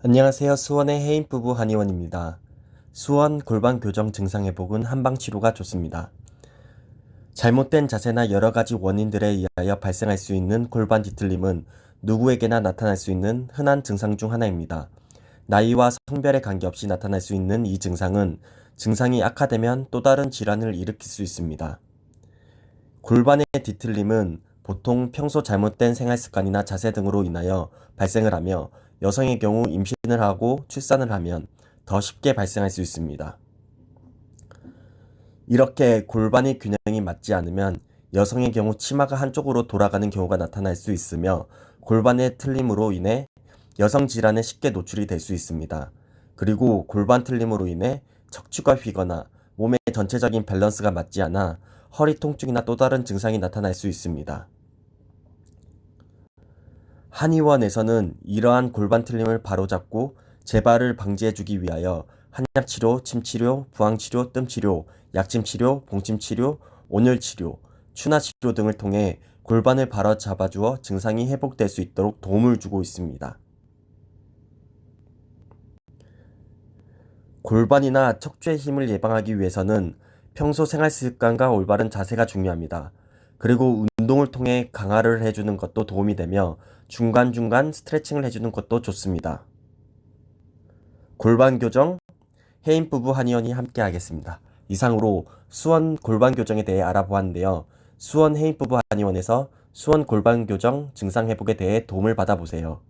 안녕하세요. 수원의 해인 부부 한의원입니다. 수원 골반 교정 증상 회복은 한방 치료가 좋습니다. 잘못된 자세나 여러 가지 원인들에 의하여 발생할 수 있는 골반 뒤틀림은 누구에게나 나타날 수 있는 흔한 증상 중 하나입니다. 나이와 성별에 관계없이 나타날 수 있는 이 증상은 증상이 악화되면 또 다른 질환을 일으킬 수 있습니다. 골반의 뒤틀림은 보통 평소 잘못된 생활 습관이나 자세 등으로 인하여 발생을 하며 여성의 경우 임신을 하고 출산을 하면 더 쉽게 발생할 수 있습니다. 이렇게 골반의 균형이 맞지 않으면 여성의 경우 치마가 한쪽으로 돌아가는 경우가 나타날 수 있으며 골반의 틀림으로 인해 여성 질환에 쉽게 노출이 될 수 있습니다. 그리고 골반 틀림으로 인해 척추가 휘거나 몸의 전체적인 밸런스가 맞지 않아 허리 통증이나 또 다른 증상이 나타날 수 있습니다. 한의원에서는 이러한 골반 틀림을 바로잡고 재발을 방지해주기 위하여 한약치료, 침치료, 부항치료, 뜸치료, 약침치료, 봉침치료, 온열치료, 추나치료 등을 통해 골반을 바로잡아주어 증상이 회복될 수 있도록 도움을 주고 있습니다. 골반이나 척추의 힘을 예방하기 위해서는 평소 생활 습관과 올바른 자세가 중요합니다. 그리고 운동을 통해 강화를 해주는 것도 도움이 되며 중간중간 스트레칭을 해주는 것도 좋습니다. 골반 교정 해인 부부 한의원이 함께 하겠습니다. 이상으로 수원 골반 교정에 대해 알아보았는데요. 수원 해인 부부 한의원에서 수원 골반 교정 증상 회복에 대해 도움을 받아보세요.